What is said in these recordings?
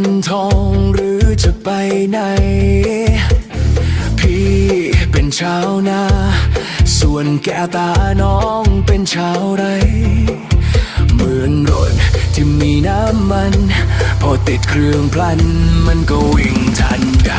นทองหรือจะไปไหน พี่เป็นชาวนา ส่วนแกตาน้องเป็นชาวไร เหมือนรถที่มีน้ำมัน พอติดเครื่องพลัน มันก็วิ่งทันใด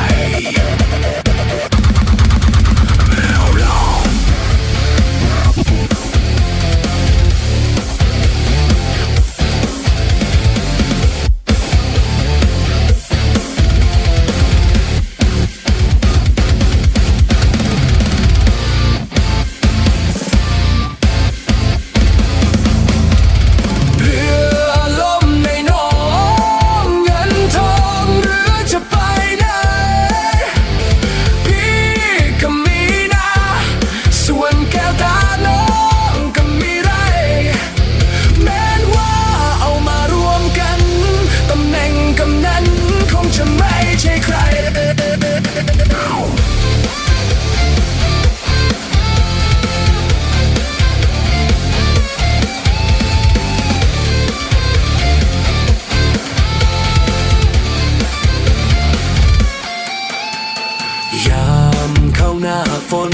ฝน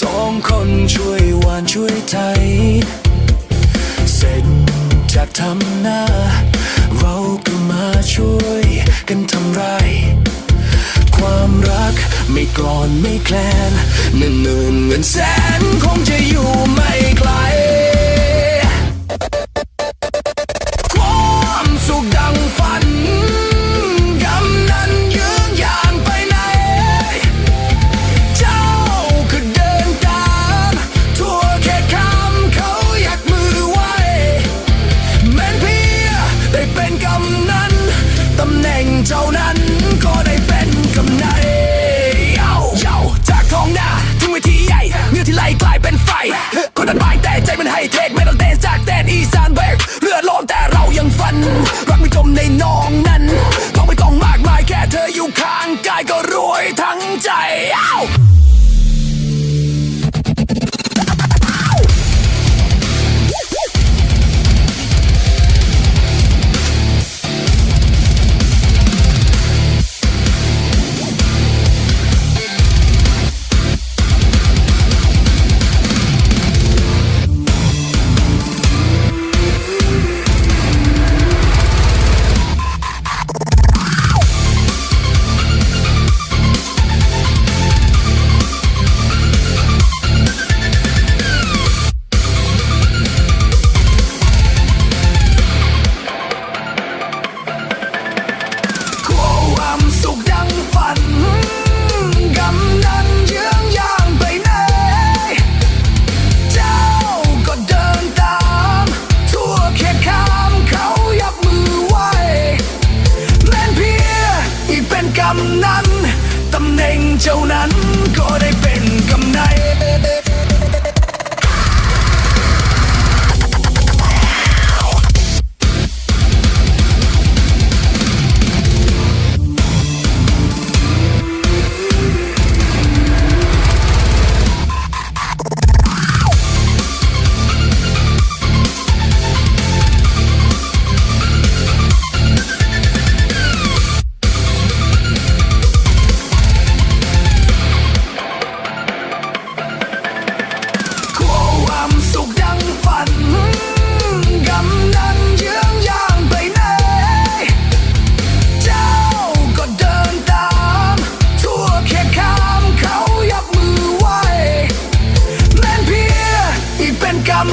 สองคนช่วยหวานช่วยไทย เสร็จจากทำหน้า เราก็มาช่วยกันทำไร ความรักไม่กรอนไม่แคลนเงินหมื่นเงินแสนคงจะอยู่ไม่ไกล เป็นกำนันเย้าเย้าจากท้องนาถึงเวทีใหญ่เมื่อที่ไหลกลายเป็นไฟ คนนั้นบายแต่ใจมันให้เทคไม่ต้องเต้นจากแดนอีสานเบกเรือล้มแต่เรายังฟัน รักไม่จมในนองนั้นท้องไม่ต้องมากมายแค่เธออยู่ข้างกายก็รวยทั้งใจเอ้าำ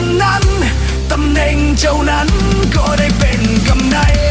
ำนั้น ตำแหน่งเจ้านั้นก็ได้เป็นกำนัน